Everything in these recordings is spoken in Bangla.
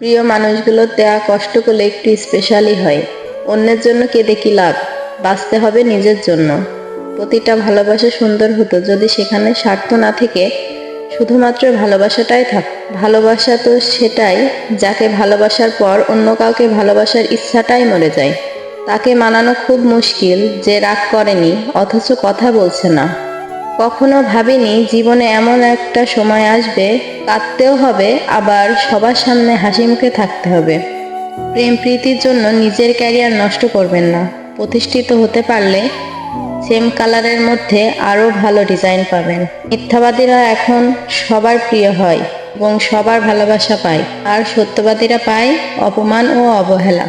প্রিয় মানুষগুলোর দেয়া কষ্টগুলো একটু স্পেশালই হয়। অন্যের জন্য কি লাভ? বাঁচতে হবে নিজের জন্য। প্রতিটা ভালোবাসা সুন্দর হতো যদি সেখানে স্বার্থ না থেকে শুধুমাত্র ভালোবাসাটাই থাক, ভালোবাসা তো সেটাই, যাকে ভালোবাসার পর অন্য কাউকে ভালোবাসার ইচ্ছাটাই মরে যায়। তাকে মানানো খুব মুশকিল যে রাগ করেনি, অথচ কথা বলছে না। কখনো ভাবিনি জীবনে এমন একটা সময় আসবে, কাঁদতেও হবে, আবার সবার সামনে হাসি মুখে থাকতে হবে। প্রেম প্রীতির জন্য নিজের ক্যারিয়ার নষ্ট করবেন না। প্রতিষ্ঠিত হতে পারলে সেম কালারের মধ্যে আরও ভালো ডিজাইন পাবেন। মিথ্যাবাদীরা এখন সবার প্রিয় হয় এবং সবার ভালোবাসা পায়, আর সত্যবাদীরা পায় অপমান ও অবহেলা।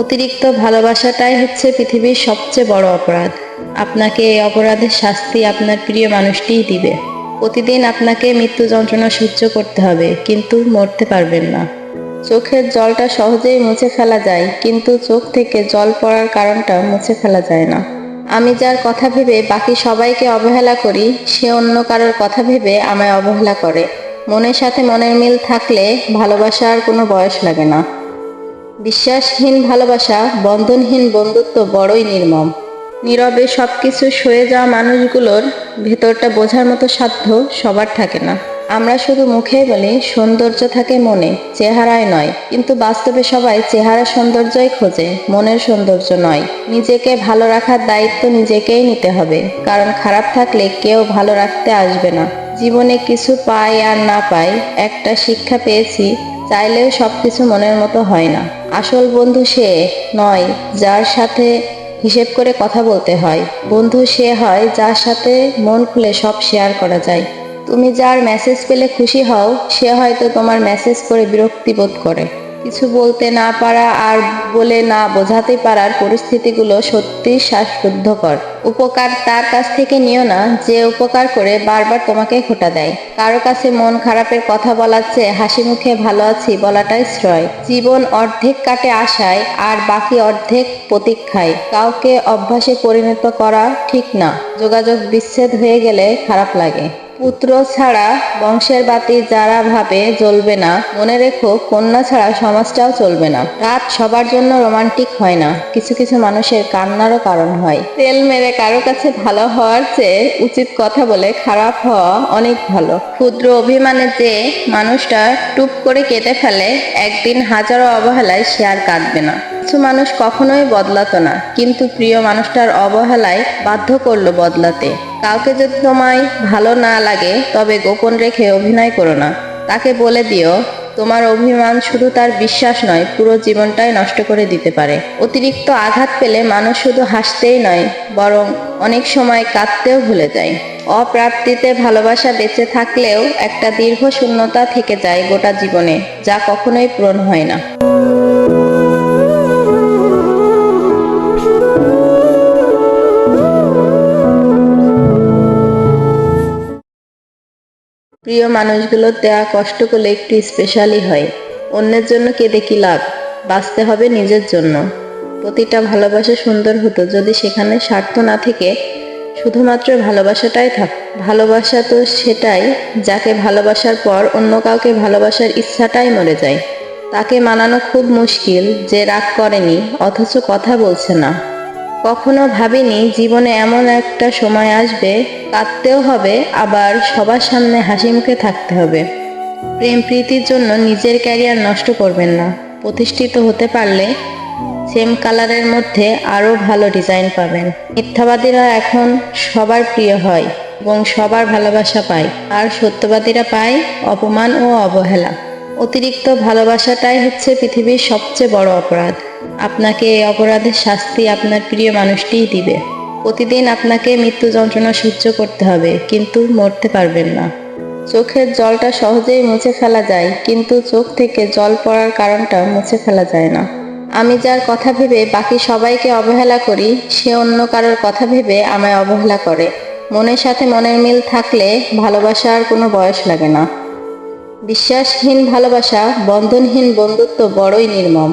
অতিরিক্ত ভালোবাসাটাই হচ্ছে পৃথিবীর সবচেয়ে বড় অপরাধ। আপনাকে এই অপরাধের শাস্তি আপনার প্রিয় মানুষটিই দিবে। প্রতিদিন আপনাকে মৃত্যু যন্ত্রণা সহ্য করতে হবে, কিন্তু মরতে পারবেন না। চোখের জলটা সহজেই মুছে ফেলা যায়, কিন্তু চোখ থেকে জল পড়ার কারণটা মুছে ফেলা যায় না। আমি যার কথা ভেবে বাকি সবাইকে অবহেলা করি, সে অন্য কারোর কথা ভেবে আমায় অবহেলা করে। মনের সাথে মনের মিল থাকলে ভালোবাসার কোনো বয়স লাগে না। বিশ্বাসহীন ভালোবাসা, বন্ধনহীন বন্ধুত্ব বড়ই নির্মম। নীরবে সবকিছু সয়ে যাওয়া মানুষগুলোর ভেতরটা বোঝার মতো সাধ্য সবার থাকে না। আমরা শুধু মুখেই বলি, সৌন্দর্য থাকে মনে, চেহারায় নয়। কিন্তু বাস্তবে সবাই চেহারা সৌন্দর্যই খোঁজে, মনের সৌন্দর্য নয়। নিজেকে ভালো রাখার দায়িত্ব নিজেকেই নিতে হবে। কারণ খারাপ থাকলে কেউ ভালো রাখতে আসবে না। জীবনে কিছু পাই আর না পাই, একটা শিক্ষা পেয়েছি চাইলেও সব কিছু মনের মতো হয় না। আসল বন্ধু সে নয়, যার সাথে হিসেব করে কথা বলতে হয়। বন্ধু সে হয়, যার সাথে মন খুলে সব শেয়ার করা যায়। তুমি যার মেসেজ পেলে খুশি হও, সে হয়তো তোমার মেসেজ করে বিরক্তি বোধ করে। কিছু বলতে না পারা আর বলে না বোঝাতে পারার পরিস্থিতিগুলো সত্যি শ্বাসরুদ্ধকর। উপকার তার কাছ থেকে নিও না, যে উপকার করে বারবার তোমাকে খোটা দেয়। কারও কাছে মন খারাপের কথা বলার চেয়ে হাসি মুখে ভালো আছি বলাটাই শ্রয়। জীবন অর্ধেক কাটে আশায় আর বাকি অর্ধেক প্রতীক্ষায়। কাউকে অভ্যাসে পরিণত করা ঠিক না। যোগাযোগ বিচ্ছেদ হয়ে গেলে খারাপ লাগে। পুত্র ছাড়া বংশের বাতি যারা ভাবে জ্বলবে না, মনে রেখো কন্যা ছাড়া সমাজটাও চলবে না। রাত সবার জন্য রোমান্টিক হয় না, কিছু কিছু মানুষের কান্নারও কারণ হয়। তেল মেরে কারও কাছে ভালো হওয়ার চেয়ে উচিত কথা বলে খারাপ হওয়া অনেক ভালো। ক্ষুদ্র অভিমানে যে মানুষটা টুপ করে কেটে ফেলে, একদিন হাজারো অবহেলায় সে আর কাঁদবে না। কিছু মানুষ কখনোই বদলাতো না, কিন্তু প্রিয় মানুষটার অবহেলায় বাধ্য করল বদলাতে। কাউকে যদি তোমায় ভালো না লাগে, তবে গোপন রেখে অভিনয় করো না। তাকে বলে দিও, তোমার অভিমান শুধু তার বিশ্বাস নয়, পুরো জীবনটাই নষ্ট করে দিতে পারে। অতিরিক্ত আঘাত পেলে মানুষ শুধু হাসতেই নয়, বরং অনেক সময় কাঁদতেও ভুলে যায়। অপ্রাপ্তিতে ভালোবাসা বেঁচে থাকলেও একটা দীর্ঘ শূন্যতা থেকে যায় গোটা জীবনে, যা কখনোই পূরণ হয় না। প্রিয় মানুষগুলোর দেয়া কষ্ট কষ্টগুলো একটু স্পেশালই হয়। অন্যের জন্য কি লাভ? বাঁচতে হবে নিজের জন্য। প্রতিটা ভালোবাসা সুন্দর হতো যদি সেখানে স্বার্থ না থেকে শুধুমাত্র ভালোবাসাটাই থাক, ভালোবাসা তো সেটাই, যাকে ভালোবাসার পর অন্য কাউকে ভালোবাসার ইচ্ছাটাই মরে যায়। তাকে মানানো খুব মুশকিল, যে রাগ করেনি, অথচ কথা বলছে না। কখনো ভাবিনি জীবনে এমন একটা সময় আসবে, কাঁদতেও হবে, আবার সবার সামনে হাসি মুখে থাকতে হবে। প্রেম প্রীতির জন্য নিজের ক্যারিয়ার নষ্ট করবেন না। প্রতিষ্ঠিত হতে পারলে সেম কালারের মধ্যে আরও ভালো ডিজাইন পাবেন। মিথ্যাবাদীরা এখন সবার প্রিয় হয় এবং সবার ভালোবাসা পায়, আর সত্যবাদীরা পায় অপমান ও অবহেলা। অতিরিক্ত ভালোবাসাটাই হচ্ছে পৃথিবীর সবচেয়ে বড় অপরাধ। আপনাকে এই অপরাধের শাস্তি আপনার প্রিয় মানুষটিই দিবে। প্রতিদিন আপনাকে মৃত্যু যন্ত্রণা সহ্য করতে হবে, কিন্তু মরতে পারবেন না। চোখের জলটা সহজেই মুছে ফেলা যায়, কিন্তু চোখ থেকে জল পড়ার কারণটা মুছে ফেলা যায় না। আমি যার কথা ভেবে বাকি সবাইকে অবহেলা করি, সে অন্য কারোর কথা ভেবে আমায় অবহেলা করে। মনের সাথে মনের মিল থাকলে ভালোবাসার কোনো বয়স লাগে না। বিশ্বাসহীন ভালোবাসা, বন্ধনহীন বন্ধুত্ব বড়ই নির্মম।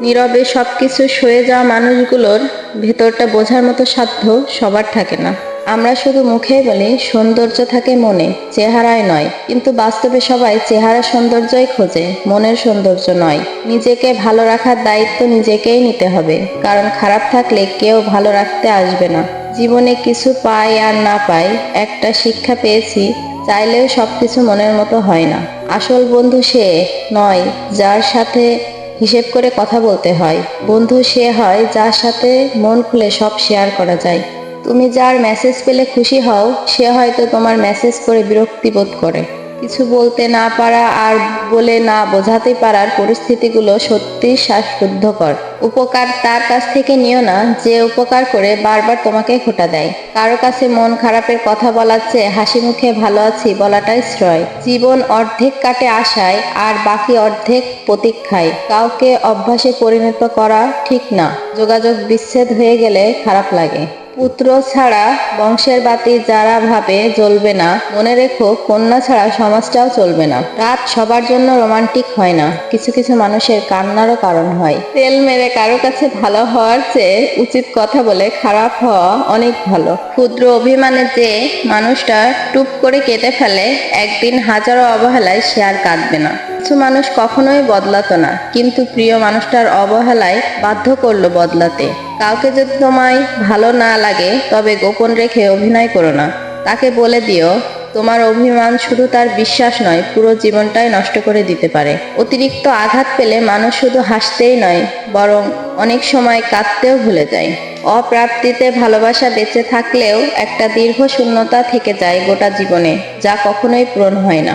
নীরবে সব কিছু সয়ে যাওয়া মানুষগুলোর ভেতরটা বোঝার মতো সাধ্য সবার থাকে না। আমরা শুধু মুখেই বলি, সৌন্দর্য থাকে মনে, চেহারায় নয়। কিন্তু বাস্তবে সবাই চেহারা সৌন্দর্যই খোঁজে, মনের সৌন্দর্য নয়। নিজেকে ভালো রাখার দায়িত্ব নিজেকেই নিতে হবে। কারণ খারাপ থাকলে কেউ ভালো রাখতে আসবে না। জীবনে কিছু পাই আর না পাই, একটা শিক্ষা পেয়েছি, চাইলেও সব কিছু মনের মতো হয় না। আসল বন্ধু সে নয়, যার সাথে হিসেব করে কথা বলতে হয়। বন্ধু সে হয় যার সাথে মন খুলে সব শেয়ার করা যায়। তুমি যার মেসেজ পেলে খুশি হও, সে হয়তো তোমার মেসেজ করে বিরক্তি বোধ করে। কিছু বলতে না পারা আর বলে না বোঝাতে পারার পরিস্থিতিগুলো সত্যি শ্বাসরুদ্ধকর। উপকার তার কাছ থেকে নিও না, যে উপকার করে বারবার তোমাকে খোটা দেয়। কারও কাছে মন খারাপের কথা বলার চেয়ে হাসি মুখে ভালো আছি বলাটাই শ্রয়। জীবন অর্ধেক কাটে আশায়, আর বাকি অর্ধেক প্রতীক্ষায়। কাউকে অভ্যাসে পরিণত করা ঠিক না। যোগাযোগ বিচ্ছেদ হয়ে গেলে খারাপ লাগে। পুত্র ছাড়া বংশের বাতি যারা ভাবে জ্বলবে না, মনে রেখো কন্যা ছাড়া সমাজটাও চলবে না। রাত সবার জন্য রোমান্টিক হয় না, কিছু কিছু মানুষের কান্নারও কারণ হয়। তেল মেরে কারও কাছে ভালো হওয়ার চেয়ে উচিত কথা বলে খারাপ হওয়া অনেক ভালো। ক্ষুদ্র অভিমানে যে মানুষটা টুপ করে কেটে ফেলে, একদিন হাজারো অবহেলায় সে আর কাঁদবে না। কিছু মানুষ কখনোই বদলাতো না, কিন্তু প্রিয় মানুষটার অবহেলায় বাধ্য করল বদলাতে। কাউকে যদি তোমায় ভালো না লাগে, তবে গোপন রেখে অভিনয় করো না। তাকে বলে দিও, তোমার অভিমান শুধু তার বিশ্বাস নয়, পুরো জীবনটাই নষ্ট করে দিতে পারে। অতিরিক্ত আঘাত পেলে মানুষ শুধু হাসতেই নয়, বরং অনেক সময় কাঁদতেও ভুলে যায়। অপ্রাপ্তিতে ভালোবাসা বেঁচে থাকলেও একটা দীর্ঘ শূন্যতা থেকে যায় গোটা জীবনে, যা কখনোই পূরণ হয় না।